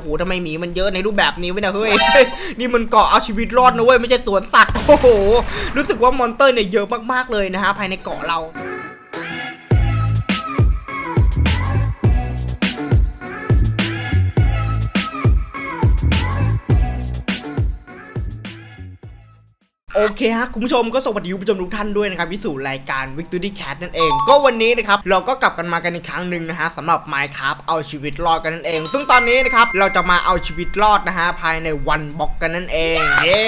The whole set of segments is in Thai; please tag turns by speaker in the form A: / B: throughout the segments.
A: โอ้โหทำไมหมีมันเยอะในรูปแบบนี้วะนะเฮ้ย นี่มันเกาะเอาชีวิตรอดนะเว้ย ไม่ใช่สวนสัตว์ โอ้โห รู้สึกว่ามอนเตอร์เนี่ยเยอะมากๆเลยนะฮะภายในเกาะเรา โอเคฮะคุณผู้ชมก็สวัสดีคุณผู้ชมทุกท่านด้วยนะครับที่สู่รายการ Victory Cat นั่นเอง ก็วันนี้นะครับเราก็กลับกันมากันอีกครั้งหนึ่งนะฮะสำหรับ Minecraft เอาชีวิตรอดกันนั่นเอง ซึ่งตอนนี้นะครับเราจะมาเอาชีวิตรอดนะฮะภายในวันบล็อกกันนั่นเองเย้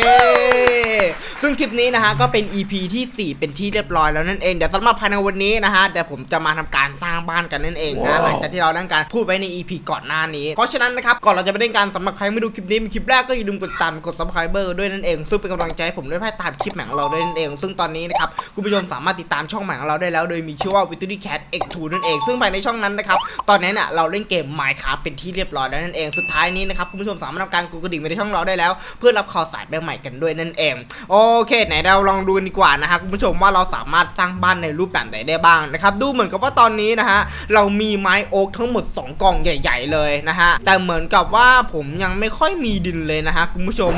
A: ซึ่งคลิปนี้นะฮะก็เป็น EP ที่ 4 เป็นที่เรียบร้อยแล้วนั่นเองเดี๋ยวสำหรับภายในวันนี้นะฮะเดี๋ยวผมจะมาทำการสร้างบ้านกันนั่นเองนะหลังจากที่เราได้การพูดไว้ใน EP ก่อนหน้านี้เพราะฉะนั้นนะครับก่อนเราจะไปเล่นการสำหรับใครไม่ดูคลิปนี้มีคลิปแรกก็อย่าลืมกดติดตามกด subscriber ด้วยนั่นเองซึ่งเป็นกำลังใจให้ผมด้วยายคลิปใหม่ของเราด้วยนั่นเอง ซึ่งตอนนี้นะครับคุณผู้ชมสามารถติดตามช่องใหม่ของเราได้แล้ว โดยมีชื่อว่า v i t u r y Cat X2 นั่นเอง ซึ่งภายในช่องนั้นนะครับตอนนี้เนี่ยเราเล่นเกม Minecraft เป็นที่เรียบร้อยแล้วนั่นเองสุดท้ายนี้นะครับคุณผู้ชมสามารถทำการกดกระดิ่งไปในช่องเราได้แล้ว เพื่อรับข่าวสารใหม่ๆกันด้วยนั่นเองโอเคไหนเราลองดูดีกว่านะฮะคุณผู้ชมว่าเราสามารถสร้างบ้านในรูปแบบไหนได้บ้างนะครับดูเหมือนกับว่าตอนนี้นะฮะเรามีไม้โอ๊กทั้งหมด 2กล่องใหญ่ ๆ เลยนะฮะแต่เหมือนกับว่าผมยังไม่ค่อยมีดินเลยนะฮะคุณผู้ชม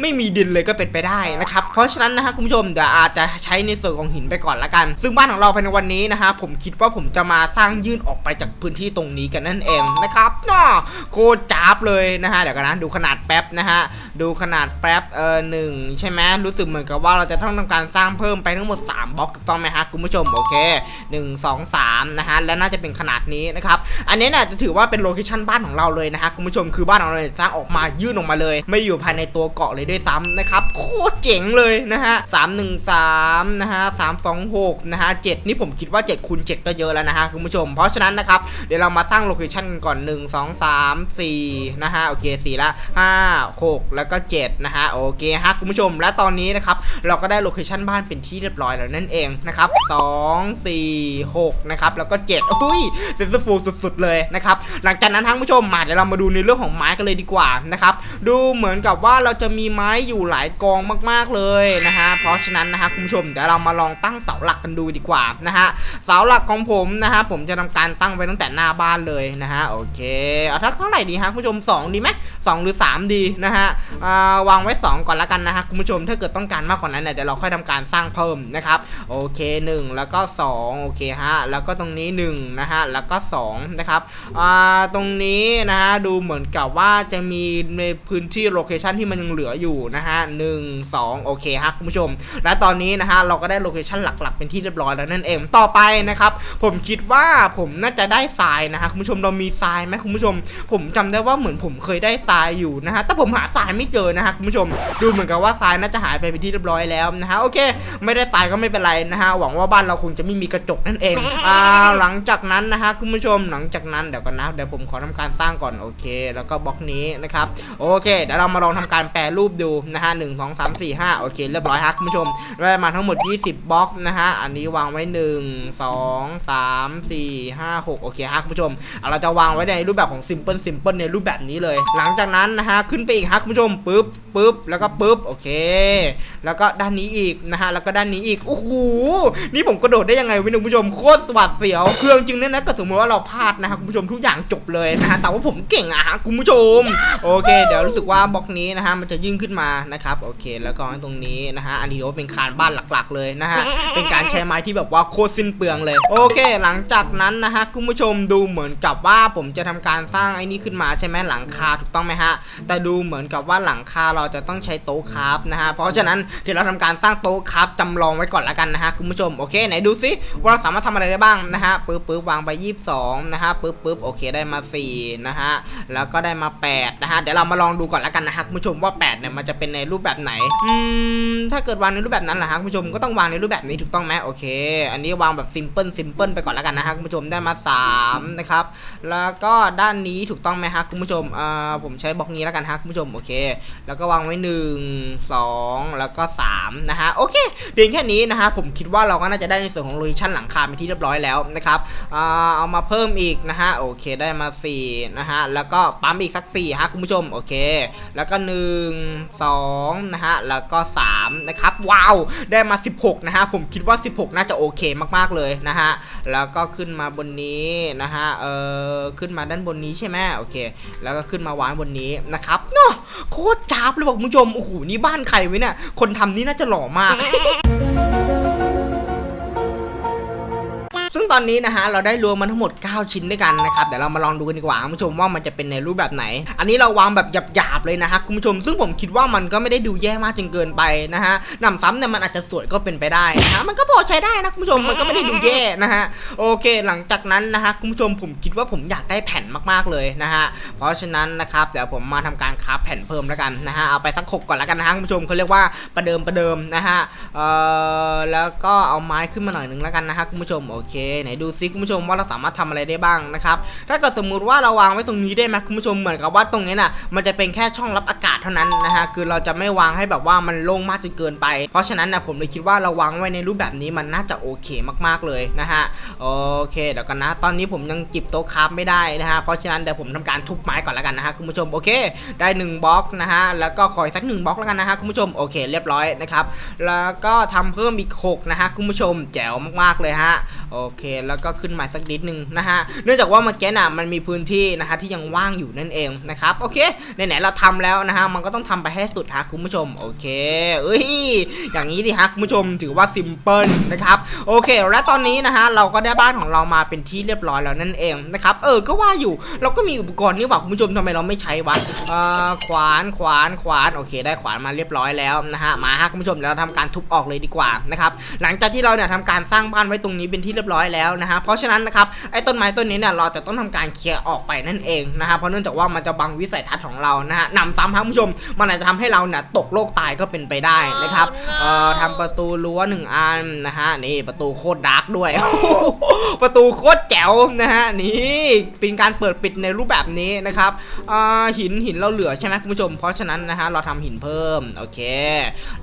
A: ไม่มีดินเลยก็เป็นไปได้นะครับเพราะฉะนั้นนะฮะคุณผู้ชมเดี๋ยวอาจจะใช้ในส่วนของหินไปก่อนละกัน ซึ่งบ้านของเราภายในวันนี้นะฮะผมคิดว่าผมจะมาสร้างยื่นออกไปจากพื้นที่ตรงนี้กันนั่นเองนะครับน่าโคตรจ้าบเลยนะฮะเดี๋ยวกันนะดูขนาดแป๊บนะฮะดูขนาดแป๊บเออหนึ่งใช่ไหมรู้สึกเหมือนกับว่าเราจะต้องทำการสร้างเพิ่มไปทั้งหมด 3บล็อกถูกต้องไหมฮะคุณผู้ชมโอเค 1 2 3นะฮะและน่าจะเป็นขนาดนี้นะครับอันนี้เนี่ยจะถือว่าเป็นโลเคชั่นบ้านของเราเลยนะฮะคุณผู้ชมคือบ้านของเราสร้างออกมายื่นออกมาเลย ไม่อยู่ภายในตัวเกาะเลยด้วยซ้ำนะครับโคตรเจ๋งเลยนะฮะสามหนึ่งสามนะฮะสามสองหกนะฮะเจ็ดนี่ผมคิดว่า7คูณ7ก็เยอะแล้วนะฮะคุณผู้ชม เพราะฉะนั้นนะครับเดี๋ยวเรามาสร้างโลเคชั่นกันก่อน1 2 3 4นะฮะโอเค4ละ5 6แล้วก็7นะฮะโอเคฮะคุณผู้ชม และตอนนี้นะครับเราก็ได้โลเคชั่นบ้านเป็นที่เรียบร้อยแล้วนั่นเองนะครับ2 4 6นะครับแล้วก็7อุ้ยเซ็นส์ฟูลสุดๆเลยนะครับหลังจากนั้นทั้งผู้ชมมาเดี๋ยวเรามาดูในเรื่องของไม้กันเลยดีกว่านะครับดูเหมือนกับว่าเราจะมีไม้อยู่หลายกองมากๆเลยนะฮะเพราะฉะนั้นนะฮะคุณผู้ชมเดี๋ยวเรามาลองตั้งเสาหลักกันดูดีกว่านะฮะเสาหลักของผมนะฮะผมจะทำการตั้งไว้ตั้งแต่หน้าบ้านเลยนะฮะโอเคเอาทักเท่าไหร่ดีฮะคุณผู้ชม 2 ดีไหมสองหรือ 3 ดีนะฮะาวางไว้ 2 ก่อนละกันนะฮะคุณผู้ชมถ้าเกิดต้องการมากกว่านั้นเนี่ยเดี๋ยวเราค่อยทำการสร้างเพิ่มนะครับโอเค 1 แล้วก็ 2 โอเคฮะแล้วก็ตรงนี้1นะฮะแล้วก็2นะครับตรงนี้นะฮะดูเหมือนกับว่าจะมีในพื้นที่โลเคชันที่มันยังเหลืออยู่นะฮะหนึ่งสองโอเคเคฮะคุณผู้ชม และตอนนี้นะฮะเราก็ได้โลเคชันหลักๆ เป็นที่เรียบร้อยแล้วนั่นเองต่อไปนะครับผมคิดว่าผมน่าจะได้ทรายนะฮะคุณผู้ชมเรามีทรายไหมคุณผู้ชม ผมจำได้ว่าเหมือนผมเคยได้ทรายอยู่นะฮะแต่ผมหาทรายไม่เจอนะฮะคุณผู้ชม ดูเหมือนกับว่าทรายน่าจะหายไปเป็นที่เรียบร้อยแล้วนะฮะโอเค ไม่ได้ทรายก็ไม่เป็นไรนะฮะหวังว่าบ้านเราคงจะไม่มีกระจกนั่นเองอ่าหลังจากนั้นนะฮะคุณผู้ชมหลังจากนั้นเดี๋ยวก่อนนะเดี๋ยวผมขอทำการสร้างก่อนโอเค แล้วก็บล็อกนี้นะครับโอเคเดี๋ยวเรามาลองทำการแปรรูปดูนะฮะหนึ่งสองสามสี่ห้าโอเคเรียบร้อยฮะคุณผู้ชมได้มาทั้งหมด 20บล็อกนะฮะอันนี้วางไว้ 1 2 3 4 5 6 โอเคฮะคุณผู้ชมเเราจะวางไว้ในรูปแบบของ simple simple ในรูปแบบนี้เลย หลังจากนั้นนะฮะขึ้นไปอีกฮะคุณผู้ชมปึ๊บปึ๊บแล้วก็ปึ๊บโอเค แล้วก็ด้านนี้อีกนะฮะแล้วก็ด้านนี้อีกโอ้โหนี่ผมกระโดดได้ยังไงวะเนี่ยคุณผู้ชมโคตรสวัสดเสียวเครื่องจริงเนี่ยนะก็สมมติว่าเราพลาดนะฮะคุณผู้ชมทุกอย่างจบเลยนะฮะแต่ว่าผมเก่งอะฮะคุณผู้ชมโอเค เดี๋ยวรู้สึกว่าบล็อกนี้นะฮะมันจะยิ่งขึ้นมานะครับโอเค แล้วก็ตรงนี้นะฮะอันนี้ถือว่าเป็นคานบ้านหลักๆเลยนะฮะเป็นการใช้ไม้ที่แบบว่าโคตรสิ้นเปลืองเลย โอเค หลังจากนั้นนะฮะคุณผู้ชมดูเหมือนกับว่าผมจะทำการสร้างไอ้นี่ขึ้นมาใช่ไหมหลังคาถูกต้องไหมฮะแต่ดูเหมือนกับว่าหลังคาเราจะต้องใช้โต๊ะคราฟนะฮะเพราะฉะนั้นเดี๋ยวเราทำการสร้างโต๊ะคราฟจำลองไว้ก่อนละกันนะฮะคุณผู้ชมโอเคไหนดูซิว่าเราสามารถทำอะไรได้บ้างนะฮะปึ๊บปึ๊บวางไป 22 นะฮะปึ๊บปึ๊บโอเคได้มา4นะฮะแล้วก็ได้มา8นะฮะเดี๋ยวเรามาลองดูก่อนละกันนะฮะคุณผู้ชมว่า8เนี่ยมันจะเป็นในรูปแบบไหนอืมถ้าเกิดวางในรูปแบบนั้นล่ะฮะคุณผู้ชมก็ต้องวางในรูปแบบนี้ถูกต้องไหมโอเค อันนี้วางแบบซิมเพิลซิมเพิลไปก่อนและกันนะฮะคุณผู้ชมได้มา3นะครับแล้วก็ด้านนี้ถูกต้องไหมฮะคุณผู้ชมอ่าผมใช้บล็อกนี้แล้วกันฮะคุณผู้ชมโอเค แล้วก็วางไว้ 1 2 แล้วก็3นะฮะโอเคเพียงแค่นี้นะฮะผมคิดว่าเราก็น่าจะได้ในส่วนของโลเคชั่นหลังคาเป็นที่เรียบร้อยแล้วนะครับอ่าเอามาเพิ่มอีกนะฮะโอเคได้มา4นะฮะแล้วก็ปั๊มอีกสัก4ฮะคุณผู้ชมโอเค แล้วก็ 1 2นะฮะแล้วก็3นะครับว้าวได้มา 16 นะฮะผมคิดว่า 16 น่าจะโอเคมากๆเลยนะฮะแล้วก็ขึ้นมาบนนี้นะฮะเออขึ้นมาด้านบนนี้ใช่ไหมโอเค แล้วก็ขึ้นมาวางบนนี้นะครับเนาะโคตรจ้าบเลยบอกคุณผู้ชมโอ้โหนี่บ้านใครไว้เนี่ยคนทำนี่น่าจะหล่อมาก ตอนนี้นะฮะเราได้รวมมาทั้งหมด 9 ชิ้นด้วยกันนะครับเดี๋ยวเรามาลองดูกันดีกว่าคุณผู้ชมว่ามันจะเป็นในรูปแบบไหน อันนี้เราวางแบบหยาบๆเลยนะฮะคุณผู้ชม ซึ่งผมคิดว่ามันก็ไม่ได้ดูแย่มากจนเกินไปนะฮะนำซ้ำเนี่ยมันอาจจะสวยก็เป็นไปได้นะฮะมันก็พอใช้ได้นะคุณผู้ชมมันก็ไม่ได้ดูแย่นะฮะโอเค หลังจากนั้นนะฮะคุณผู้ชมผมคิดว่าผมอยากได้แผ่นมากๆเลยนะฮะเพราะฉะนั้นนะครับเดี๋ยวผมมาทำการคราฟแผ่นเพิ่มแล้วกันนะฮะเอาไปสักหกก่อนแล้วกันนะฮะคุณผู้ชมเขาเรียกว่าประเดิมประเดิมนะฮะเอ่อแล้วก็เอาไม้ขึ้นมาหน่อยนึงแล้วกันนะฮะคุณผู้ชมโอเคไหนดูซิคุณผู้ชมว่าเราสามารถทำอะไรได้บ้างนะครับถ้าเกิดสมมุติว่าเราวางไว้ตรงนี้ได้ไหมคุณผู้ชมเหมือนกับว่าตรงนี้น่ะมันจะเป็นแค่ช่องรับอากาศเท่านั้นนะฮะคือเราจะไม่วางให้แบบว่ามันโล่งมากจนเกินไป เพราะฉะนั้นนะผมเลยคิดว่าเราวางไว้ในรูปแบบนี้มันน่าจะโอเคมากๆเลยนะฮะโอเคเดี๋ยวกันนะ ตอนนี้ผมยังจิบโต๊ะคราฟไม่ได้นะฮะเพราะฉะนั้นเดี๋ยวผมทำการทุบไม้ก่อนแล้วกันนะฮะคุณผู้ชมโอเค ได้หนึ่งบล็อกนะฮะแล้วก็ขออีกสักหนึ่งบล็อกแล้วกันนะฮะคุณผู้ชมโอเค เรียบร้อยนะครับแล้วก็ทำเพิ่มอีกหกนะฮะคุณผู้ชมแจ๋วมากๆเลยฮะโอเคแล้วก็ขึ้นมาสักนิดหนึ่งนะฮะเนื่องจากว่าเมื่อกี้น่ะมันมีพื้นที่นะฮะที่ยังว่างอยู่นั่นเองนะครับโอเคไหนๆเราทำแล้วนะฮะมันก็ต้องทำไปให้สุดฮะคุณผู้ชมโอเคเอ้ยอย่างนี้ดิฮะคุณผู้ชมถือว่าซิมเพิลนะครับโอเค และตอนนี้นะฮะเราก็ได้บ้านของเรามาเป็นที่เรียบร้อยแล้วนั่นเองนะครับเออก็ว่าอยู่เราก็มีอุปกรณ์นี่หว่าคุณผู้ชมทำไมเราไม่ใช้วะเอ่อขวานขวานขวานโอเค ได้ขวานมาเรียบร้อยแล้วนะฮะมาฮะคุณผู้ชมเดี๋ยวเราทำการทุบออกเลยดีกว่านะครับหลังจากที่เราเนี่ยทำการสร้างบ้านไว้ตรงนี้เป็นที่เรียบร้อยแล้วนะฮะเพราะฉะนั้นนะครับไอ้ต้นไม้ต้นนี้เนี่ยเราจะต้องทำการเคลียร์ออกไปนั่นเองนะฮะเพราะเนื่องจากว่ามันจะบังวิสัยทัศน์ของเรานะฮะหนำซ้ำครับคุณผู้ชม มันอาจจะทำให้เราเนี่ยตกโลกตายก็เป็นไปได้นะครับเอ่อทำประตูรั้วหนึ่งอันนะฮะนี่ประตูโคตรดาร์กด้วย ประตูโคตรแจ๋วนะฮะนี่เป็นการเปิดปิดในรูปแบบนี้นะครับอ่าหินหินเราเหลือใช่ไหมคุณผู้ชม เพราะฉะนั้นนะฮะเราทำหินเพิ่มโอเค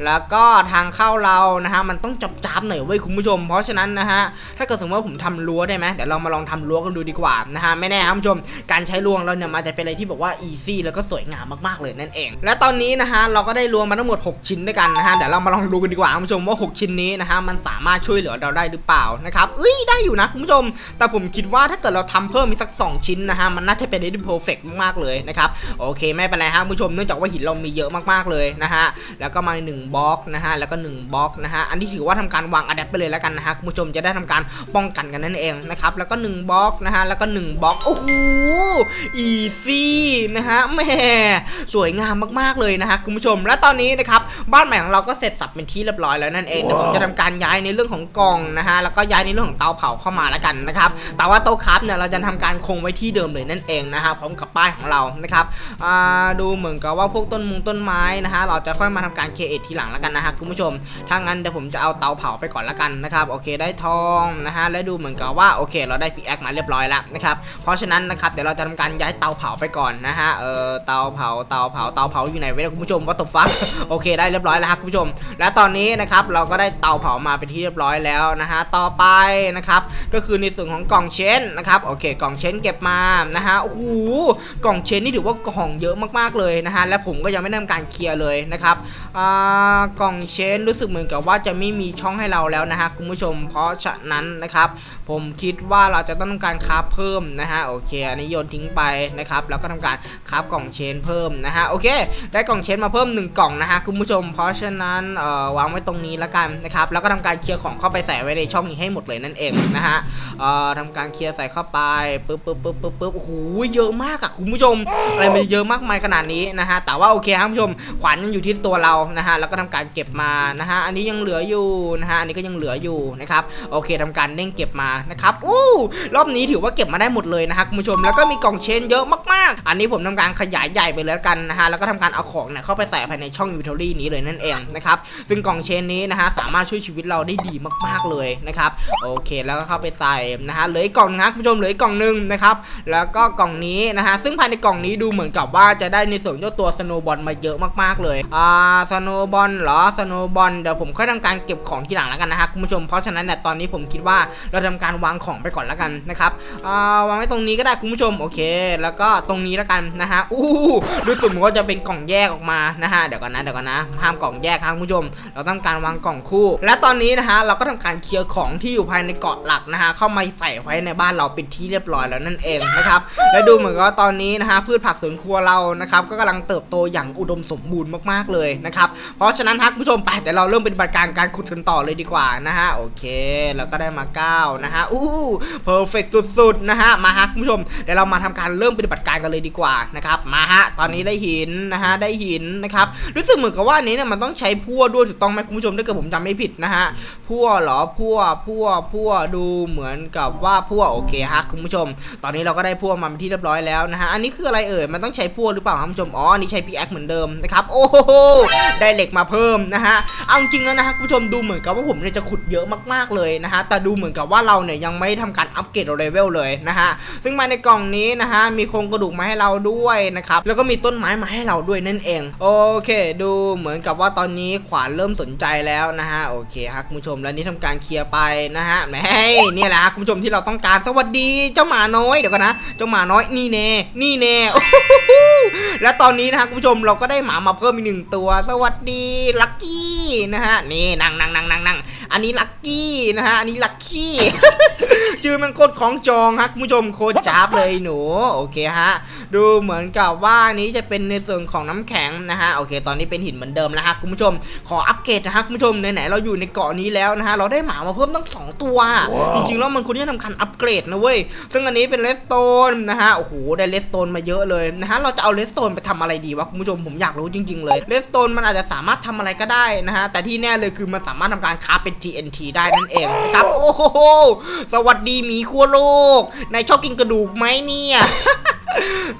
A: แล้วก็ทางเข้าเรานะฮะมันต้องจับจับๆหน่อยเว้ยคุณผู้ชม เพราะฉะนั้นนะฮะถ้าเกิดสมมติว่าผมทำรั้วได้ไหมเดี๋ยวเรามาลองทำรั้วกันดูดีกว่านะฮะไม่แน่ครับผู้ชมการใช้รั้วงเราเนี่ยมันจะเป็นอะไรที่บอกว่าอีซี่แล้วก็สวยงามมากๆเลยนั่นเอง และตอนนี้นะฮะเราก็ได้รวมมาทั้งหมด 6 ชิ้นด้วยกันนะฮะเดี๋ยวเรามาลองดูกันดีกว่าคุณผู้ชมว่า 6 ชิ้นนี้นะฮะมันสามารถช่วยเหลือเราได้หรือเปล่านะครับเอ้ยได้อยู่นะคุณผู้ชม แต่ผมคิดว่าถ้าเกิดเราทำเพิ่มอีกสัก 2 ชิ้นนะฮะมันน่าจะเป็นได้ดีเพอร์เฟกมากๆเลยนะครับโอเคไม่เป็นไรฮะคุณผู้ชมเนื่องจากว่าหินเรามีเยอะมากๆเลยนะฮะแล้วก็มา1บล็อกนะฮะแล้วก็1บล็อกนะฮะอันที่ถือว่าทำการวางอะแดปไปเลยแล้วกันนะฮะคุณผู้ชมจะได้ทำการป้องกันกันนั่นเองนะครับแล้วก็1บล็อกนะฮะแล้วก็1บล็อกโอ้โหอีซี่นะฮะแหมสวยงามมากๆเลยนะฮะคุณผู้ชม และตอนนี้นะครับบ้านใหม่ของเราก็เสร็จสับเป็นที่เรียบร้อยแล้วนั่นเองเดี๋ยวผมจะทำการย้ายในเรื่องของกล่องนะฮะแล้วก็ย้ายในเรื่องของเตาเผาเข้ามาแล้วกันนะครับแต่ว่าโต๊ะครับเนี่ยเราจะทำการคงไว้ที่เดิมเลยนั่นเองนะฮะพร้อมกับป้ายของเรานะครับอ่าดูเหมือนกับว่าพวกต้นมุงต้นไม้นะฮะเราจะค่อยมาทำการเคเอททีหลังแล้วกันนะฮะคุณผู้ชมถ้างั้นเดี๋ยวผมจะเอาเตาเผาไปก่อนละกันนะครับโอเคได้ทองนะฮะและดูเหมือนกับว่าโอเค เราได้พีแอคมาเรียบร้อยแล้วนะครับเพราะฉะนั้นนะครับเดี๋ยวเราจะทำการย้ายเตาเผาไปก่อนนะฮะเออเตาเผาเตาเผาเตาเผาอยู่ไหนไว้คุณผู้ชมวัตถุฟักโอเคได้เรียบร้อยแล้วครับคุณผู้ชม และตอนนี้นะครับเราก็ได้เตาเผามาเป็นที่เรียบร้อยแล้วนะฮะต่อไปนะครับก็คือในส่วนของกล่องเชนนะครับโอเค กล่องเชนเก็บมานะฮะโอ้โหกล่องเชนนี่ถือว่ากล่องเยอะมากๆเลยนะฮะและผมก็ยังไม่ได้ทำการเคลียร์เลยนะครับอ่ากล่องเชนรู้สึกเหมือนกับว่าจะไม่มีช่องให้เราแล้วนะฮะคุณผู้ชม เพราะฉะนั้นนะครับผมคิดว่าเราจะต้องการคราฟเพิ่มนะฮะโอเคอันนี้โยนทิ้งไปนะครับแล้วก็ทำการคราฟกล่องเชนเพิ่มนะฮะโอเค ได้กล่องเชนมาเพิ่มหนึ่งกล่องนะฮะคุณผู้ชม เพราะฉะนั้นเอ่อวางไว้ตรงนี้แล้วกันนะครับแล้วก็ทำการเคลียร์ของเข้าไปใส่ไว้ในช่องนี้ให้หมดเลยนั่นเองนะฮะเอ่อทำการเคลียร์ใส่เข้าไปปึ๊บปึ๊บปึ๊บปึ๊บปึ๊บโอ้โหเยอะมากอะคุณผู้ชมอะไรมันเยอะมากมายขนาดนี้นะฮะแต่ว่าโอเคครับคุณผู้ชมขวัญยังอยู่ที่ตัวเรานะฮะแล้วก็ทำการเก็บมานะฮะอันนี้ยังเหลืออยู่นะฮะอันนี้ก็ยังเหลืออยู่นะครับโอเคทำการเด้งเก็บมานะครับอู้รอบนี้ถือว่าเก็บมาได้หมดเลยนะฮะคุณผู้ชมแล้วก็มีกล่องเชนเยอะมากๆ อันนี้ผมทำการขยายใหญ่ไปแล้วกันนะฮะแล้วก็ทำการเอาของเนี่ยเข้าไปใส่ภายในช่อง inventory นี้เลยนั่นเองนะครับซึ่งกล่องเชนนี้นะฮะสามารถช่วยชีวิตเราได้ดีมากๆเลยนะครับโอเคแล้วก็เข้าไปใส่นะฮะเหลืออีกกล่องนะคุณผู้ชมเหลืออีกกล่องหนึ่งนะครับแล้วก็กล่องนี้นะฮะซึ่งภายในกล่องนี้ดูเหมือนกับว่าจะได้ในส่วนเจ้าตัวสโนบอลมาเยอะมากๆเลยอ่าสโนบอลเหรอสโนบอลเดี๋ยวผมค่อยทำการเก็บของทีหลังแล้วกันนะฮะคุณผู้ชมเพราะฉะนั้นเนี่ยตอนนี้ผมคิดว่าเราทำการวางของไปก่อนแล้วกันนะครับอ่าวางไว้ตรงนี้ก็ได้คุณผู้ชมโอเค แล้วก็ตรงนี้แล้วกันนะฮะอู้รู้สึกเหมือนว่าจะเป็นกล่องแยกออกมานะฮะเดี๋ยวก่อนนะเดี๋ยวก่อนนะห้ามกล่องแยกครับคุณผู้ชม เราต้องการวางกล่องคู่ และตอนนี้นะฮะเราก็ทำการเคลียร์ของที่อยู่ภายในเกาะหลักนะฮะเข้ามาใส่ไว้ในบ้านเราเป็นที่เรียบร้อยแล้วนั่นเองนะครับและดูเหมือนกับว่าตอนนี้นะฮะพืชผักสวนครัวเรานะครับก็กำลังเติบโตอย่างอุดมสมบูรณ์มากๆเลยนะครับเพราะฉะนั้นฮะคุณผู้ชมไปเดี๋ยวเราเริ่มเปฏิบัติการการขุดกันต่อเลยดีกว่านะฮะโอเคแล้วก็ได้มาก้านะฮะอู้เพอร์เฟกสุดๆนะฮะมาฮะคุณผู้ชมเดี๋ยวเรามาทำการเริ่มปฏิบัติการกันเลยดีกว่านะครับมาฮะตอนนี้ได้หินนะฮะได้หินนะครับรู้สึกเหมือนกับว่านี้เนี่ยมันต้องใช้พั่วด้วยถูกต้องไหมคุณผู้ชมถ้าเกิดผมจำไม่ผิดนะฮะพั่วเหรอพั่วพั่วพั่วดูเหมือนกับว่าพั่วโอเคฮะคุณผู้ชม ตอนนี้เราก็ได้พั่วมาเป็นที่เรียบร้อยแล้วนะฮะอันนี้คืออะไรเอ่ยมันต้องใช้พั่วหรือเปล่าคุณผู้ชมอ๋ออันนี้ใช้พีแอคเหมือนเดิมนะครับโอ้โหได้เหล็กมาเพิ่มนะฮะเอาจริงแล้วนะฮะคุณผู้ชมดูเหมือนกับว่าผมเนี่ยจะขุดเยอะมากๆเลยนะฮะแต่ดูเหมือนกับว่าเราเนี่ยยังไม่ทำการอัปเกรดเลเวลเลยนะฮะซึ่งมาในกล่องนี้นะฮะมีโครงกระดูกมาให้เราด้วยนะครับแล้วก็มีต้นไม้มาให้เราด้วยนั่นเอง โอเค ดูเหมือนกับว่าตอนนี้ขวานเริ่มสนใจแล้วนะฮะโอเคครับคุณผู้ชมแล้วนี่ทำการเคลียร์ไปนะฮะแหมนี่แหละครับคุณผู้ชมที่เราต้องการสวัสดีเจ้าหมาน้อยเดี๋ยวก่อนนะเจ้าหมาน้อยนี่แน่นี่แน่และตอนนี้นะฮะคุณผู้ชมเราก็ได้หมามาเพิ่มอีกหนึ่งตัว สวัสดีลักกี้นะฮะนี่นั่งนั่งนั่งนั่งนั่งอันนี้ลักกี้นะฮะอันนี้ลักกี้ชื่อมันโคตรของจองฮะคุณผู้ชมโคตรจ้าบเลยหนูโอเคฮะดูเหมือนกับว่านี้จะเป็นในส่วนของน้ำแข็งนะฮะโอเค ตอนนี้เป็นหินเหมือนเดิมแล้วฮะคุณผู้ชม ขออัปเกรดนะฮะคุณผู้ชมไหนๆเราอยู่ในเกาะนี้แล้วนะฮะเราได้หมามาเพิ่มตั้งสองตัว จริงๆแล้วมันควรที่จะทำการอัปเกรดนะเว้ยซึ่งอันนี้เป็นเลสโตนนะฮะโอ้โหได้เลสโตนมาเยอะเลยนะฮะเราจะเอาเลสโตนไปทำอะไรดีวะคุณผู้ชมผมอยากรู้จริง ๆ เลยเลสโตนมันอาจจะสามารถทำอะไรก็ได้นะฮะแต่ที่แน่เลยคือมันสามารถทำการคราฟเป็น TNT ได้นั่นเองนะครับโอ้โหสวัสดีหมีขั้วโลก นายชอบกินกระดูกไหมเนี่ย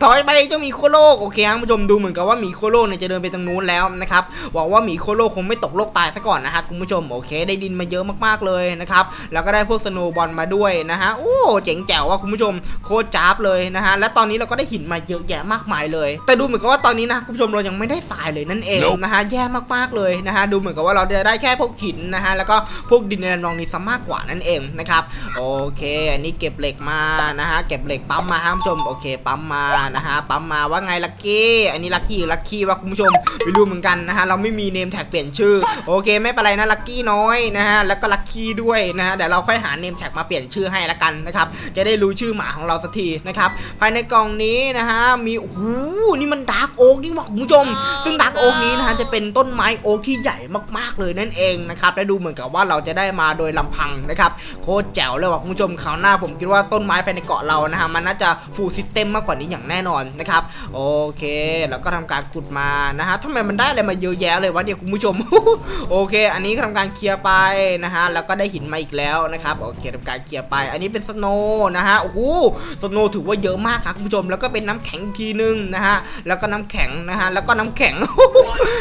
A: ถอยไปเจ้าหมีโคโลกโอเคครับคุณผู้ชมดูเหมือนกับว่าหมีโคโลกเนี่ยจะเดินไปตรงนู้นแล้วนะครับหวังว่าหมีโคโลกคงไม่ตกโลกตายซะก่อนนะฮะคุณผู้ชมโอเค ได้ดินมาเยอะมากๆเลยนะครับแล้วก็ได้พวกสโนว์บอลมาด้วยนะฮะโอ้เจ๋งแจ๋วว่ะคุณผู้ชมโคตรจ้าบเลยนะฮะและตอนนี้เราก็ได้หินมาเยอะแยะมากมายเลย แต่ดูเหมือนกับว่าตอนนี้นะคุณผู้ชมเรายังไม่ได้ทรายเลยนั่นเอง
B: Nope
A: นะฮะแย่มากๆเลยนะฮะดูเหมือนกับว่าเราจะได้แค่พวกหินนะฮะแล้วก็พวกดินในลำนองนี้ซะมากกว่านั่นเองนะครับโอเคอันนี้เก็บเหล็กมานะฮะเก็บเหล็กปั๊มมาครับคุณผู้ชมโอเคปั๊มมานะฮะปั๊มมาว่าไงลักกี้อันนี้ลักกี้ลักกี้ว่าคุณผู้ชมไม่รู้เหมือนกันนะฮะเราไม่มีเนมแท็กเปลี่ยนชื่อโอเคไม่เป็นไรนะลักกี้น้อยนะฮะแล้วก็ลักกี้ด้วยนะฮะเดี๋ยวเราค่อยหาเนมแท็กมาเปลี่ยนชื่อให้ละกันนะครับจะได้รู้ชื่อหมาของเราสักทีนะครับภายในกล่องนี้นะฮะมีโอ้โหนี่มันดาร์กโอ๊กนี่ว่าคุณผู้ชม ซึ่งดาร์กโอ๊กนี้นะฮะจะเป็นต้นไม้โอ๊กที่ใหญ่มากๆเลยนั่นเองนะครับและดูเหมือนกับว่าเราจะได้มาโดยลำพังนะครับโคตรแจ๋วเลยว่ะคุณผู้ชมคราวหน้าผมคิดว่าต้นไม้ภายในเกาะเรานะฮะมันน่าจะฟูลซิสเต็มมากว่านี้อย่างแน่นอนนะครับโอเค แล้วก็ทำการขุดมานะฮะทำไมมันได้อะไรมาเยอะแยะเลยวะเนี่ยคุณผู้ชม โอเค อันนี้ก็ทำการเคลียร์ไปนะฮะแล้วก็ได้หินมาอีกแล้วนะครับโอเคทำการเคลียร์ไป อันนี้เป็นสโนนะฮะโอ้โหสโนถือว่าเยอะมากครับคุณผู้ชมแล้วก็เป็นน้ำแข็งอีกทีนึงนะฮะแล้วก็น้ำแข็งนะฮะแล้วก็น้ำแข็ง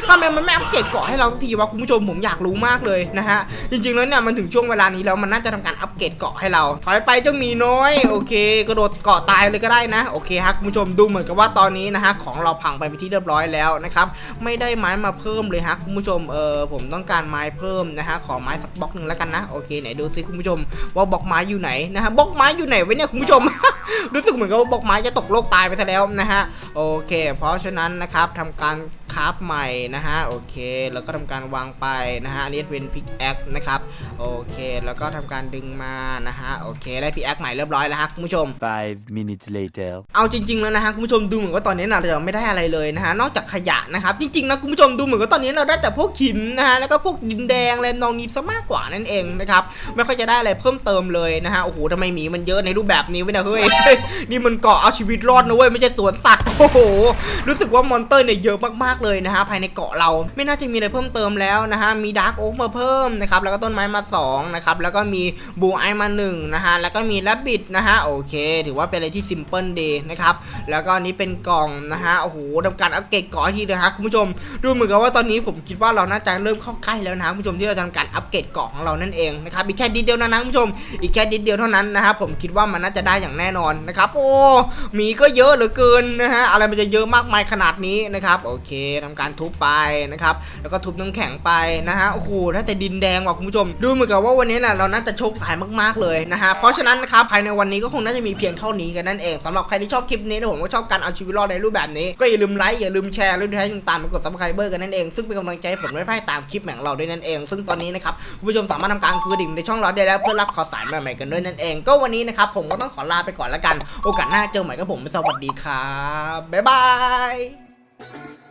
A: ทำไมมันไม่อัปเกรดเกาะให้เราสักทีวะคุณผู้ชมผมอยากรู้มากเลยนะฮะจริงๆแล้วเนี่ยมันถึงช่วงเวลานี้แล้วมันน่าจะทำการอัปเกรดเกาะให้เรา ถอยไปเจ้ามีน้อยโอเคกระโดดเกาะตายเลยก็ได้นะโอเคฮะคุณผู้ชมดูเหมือนกับว่าตอนนี้นะฮะของเราพังไปไปที่เรียบร้อยแล้วนะครับไม่ได้ไม้มาเพิ่มเลยฮะคุณผู้ชมเออผมต้องการไม้เพิ่มนะฮะขอไม้สักบล็อกหนึ่งแล้วกันนะโอเคไหนดูซิคุณผู้ชมว่าบล็อกไม้อยู่ไหนนะฮะบล็อกไม้อยู่ไหนไว้เนี่ยคุณผู้ชม รู้สึกเหมือนกับว่าบล็อกไม้จะตกโลกตายไปซะแล้วนะฮะโอเค เพราะฉะนั้นนะครับทำการ คราฟใหม่นะฮะโอเค แล้วก็ทำการวางไปนะฮะอันนี้เป็นพิกแอคนะครับโอเค แล้วก็ทำการดึงมานะฮะโอเค ได้พิกแอคใหม่เรียบร้อยแล้วฮะคุณผู้ชม
B: Five minutes later.
A: เอาจริง ๆ แล้วนะฮะคุณผู้ชมดูเหมือนว่าตอนนี้เราจะไม่ได้อะไรเลยนะฮะนอกจากขยะนะครับจริงๆนะคุณผู้ชมดูเหมือนว่าตอนนี้เราได้แต่พวกหินนะฮะแล้วก็พวกดินแดงอะไรนองนี้ซะมากกว่านั่นเองนะครับไม่ค่อยจะได้อะไรเพิ่มเติมเลยนะฮะโอ้โหทำไมหมีมันเยอะในรูปแบบนี้วะเนี่ยเฮ้ยนี่มันเกาะเอาชีวิตรอดนะเว้ยไม่ใช่สวนสัตว์โอ้โหรู้สึกว่ามอนเตอร์เนี่ยเยอะมากๆเลยนะฮะภายในเกาะเราไม่น่าจะมีอะไรเพิ่มเติมแล้วนะฮะมีดาร์กโอ๊กมาเพิ่มนะครับแล้วก็ต้นไม้มาสองนะครับแล้วก็มีบูไอมาหนึ่งนะฮะแล้วก็มีแรบบิทนะฮะโอเค ถือว่าเป็นอะไรที่ซิมเพิลเดีนะครับแล้วก็อันนี้เป็นกล่องนะฮะโอ้โหทำการอัปเกรดเกาะทีนะฮะคุณผู้ชมดูเหมือนกับว่าตอนนี้ผมคิดว่าเราน่าจะเริ่มเข้าใกล้แล้วนะคุณผู้ชมที่เราทำการอัปเกรดเกาะของเรานั่นเองนะครับอีกแค่ดิดเดียวนะนะคุณผู้ชมอีกแค่ดิดเดียวเท่านั้นนะครับผมคิดว่ามันน่าจะได้อย่างแน่นอนนะครับโอ้มีก็เยอะเหลือเกินนะฮะอะไรมันจะเยอะมากมายขนาดนี้นะครับโอเคทำการทุบไปนะครับแล้วก็ทุบน้ำแข็งไปนะฮะโอ้โหถ้าแต่ดินแดงว่ะคุณผู้ชม ดูเหมือนกับว่าวันนี้น่ะเราน่าจะโชคร้ายมากๆเลยนะฮะเพราะฉะนั้นนะครับภายในวันนี้ก็คงน่าจะมีเพียงเท่านี้กันนั่นเองสำหรับใครที่ชอบคลิปนี้นะผมก็ชอบการเอาชีวิตรอดในรูปแบบนี้ก็อย่าลืมไลค์อย่าลืมแชร์แล้วท้ายตามไปกดซับสไครเบอร์กันนั่นเองซึ่งเป็นกำลังใจให้ผมได้พายตามคลิปของเราด้วยนั่นเอง ซึ่งตอนนี้นะครับคุณผู้ชมสามารถทำการกดกระดิ่งในช่องเราได้แล้วเพื่อรับข่าวสารใหม่ๆกันด้วยนั่นเอง ก็วันนี้นะครับผมก็ต้องขอลาไปก่อนละกัน โอกาสหน้าเจอใหม่กับผมสวัสดีครับบ๊ายบาย